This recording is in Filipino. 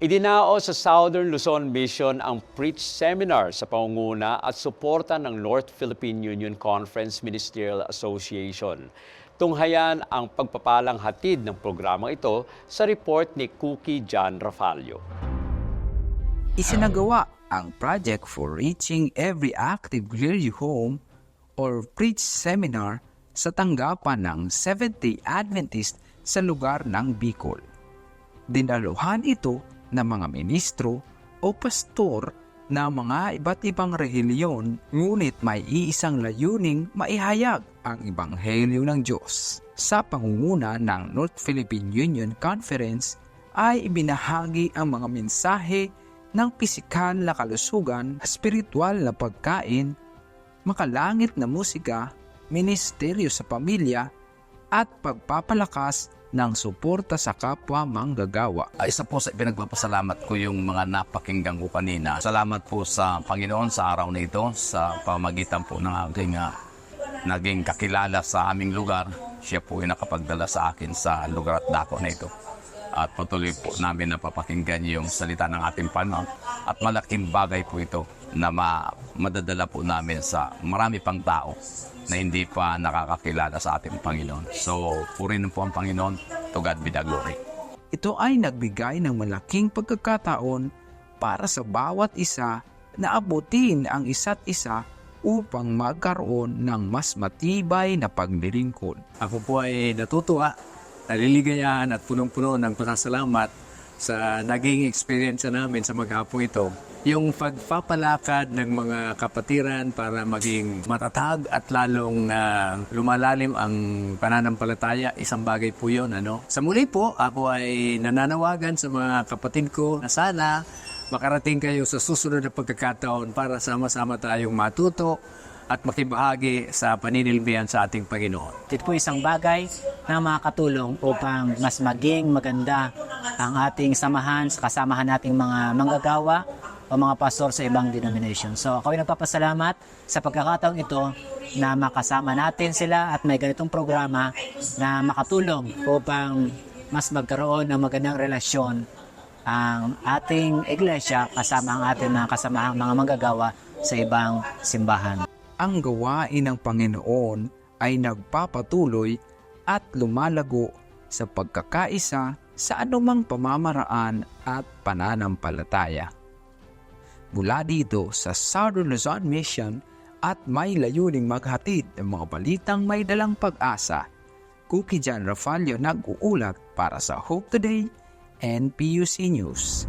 Idinao sa Southern Luzon Mission ang Preach Seminar sa pangunguna at suporta ng North Philippine Union Conference Ministerial Association. Tunghayan ang pagpapalang hatid ng programang ito sa report ni Cookie John Rafalio. Isinagawa ang Project for Reaching Every Active Clearview Home or PREACH Seminar sa tanggapan ng Seventh-day Adventist sa lugar ng Bicol. Dinaluhan ito ng mga ministro o pastor na mga iba't ibang relihiyon ngunit may iisang layuning maihayag ang Ebanghelyo ng Diyos. Sa pangunguna ng North Philippine Union Conference ay ibinahagi ang mga mensahe ng pisikal na kalusugan, spiritual na pagkain, makalangit na musika, ministeryo sa pamilya, at pagpapalakas ng suporta sa kapwa manggagawa. Ah, Isa po sa pinagpapasalamat ko yung mga napakinggan ko kanina. Salamat po sa Panginoon sa araw na ito sa pamagitan po ng aking ah, naging kakilala sa aming lugar. Siya po yung nakapagdala sa akin sa lugar at dako na ito. At patuloy po namin napapakinggan yung salita ng ating Panginoon. At malaking bagay po ito na ma- madadala po namin sa marami pang tao na hindi pa nakakakilala sa ating Panginoon. So, purihin po ang Panginoon. To God be the glory. Ito ay nagbigay ng malaking pagkakataon para sa bawat isa na abutin ang isa't isa upang magkaroon ng mas matibay na paglilingkod. Ako po ay natutuwa, naliligayahan at punong-puno ng pasasalamat sa naging experience namin sa maghapong ito. Yung pagpapalakad ng mga kapatiran para maging matatag at lalong na lumalalim ang pananampalataya, isang bagay po yun. Ano? Sa muli po, ako ay nananawagan sa mga kapatid ko na sana makarating kayo sa susunod na pagkakataon para sama-sama tayong matuto at makibahagi sa paninilbihan sa ating Panginoon. Ito po isang bagay na makakatulong upang mas maging maganda ang ating samahan sa kasamahan nating mga manggagawa o mga pastor sa ibang denomination. So ako ay nagpapasalamat sa pagkakataong ito na makasama natin sila at may ganitong programa na makatulong upang mas magkaroon ng magandang relasyon ang ating iglesia kasama ang ating mga kasamahang mga manggagawa sa ibang simbahan. Ang gawain ng Panginoon ay nagpapatuloy at lumalago sa pagkakaisa sa anumang pamamaraan at pananampalataya. Mula dito sa Southern Luzon Mission at may layuning maghatid ng mga balitang may dalang pag-asa, Cookie John Rafalio nag-uulat para sa Hope Today and PUC News.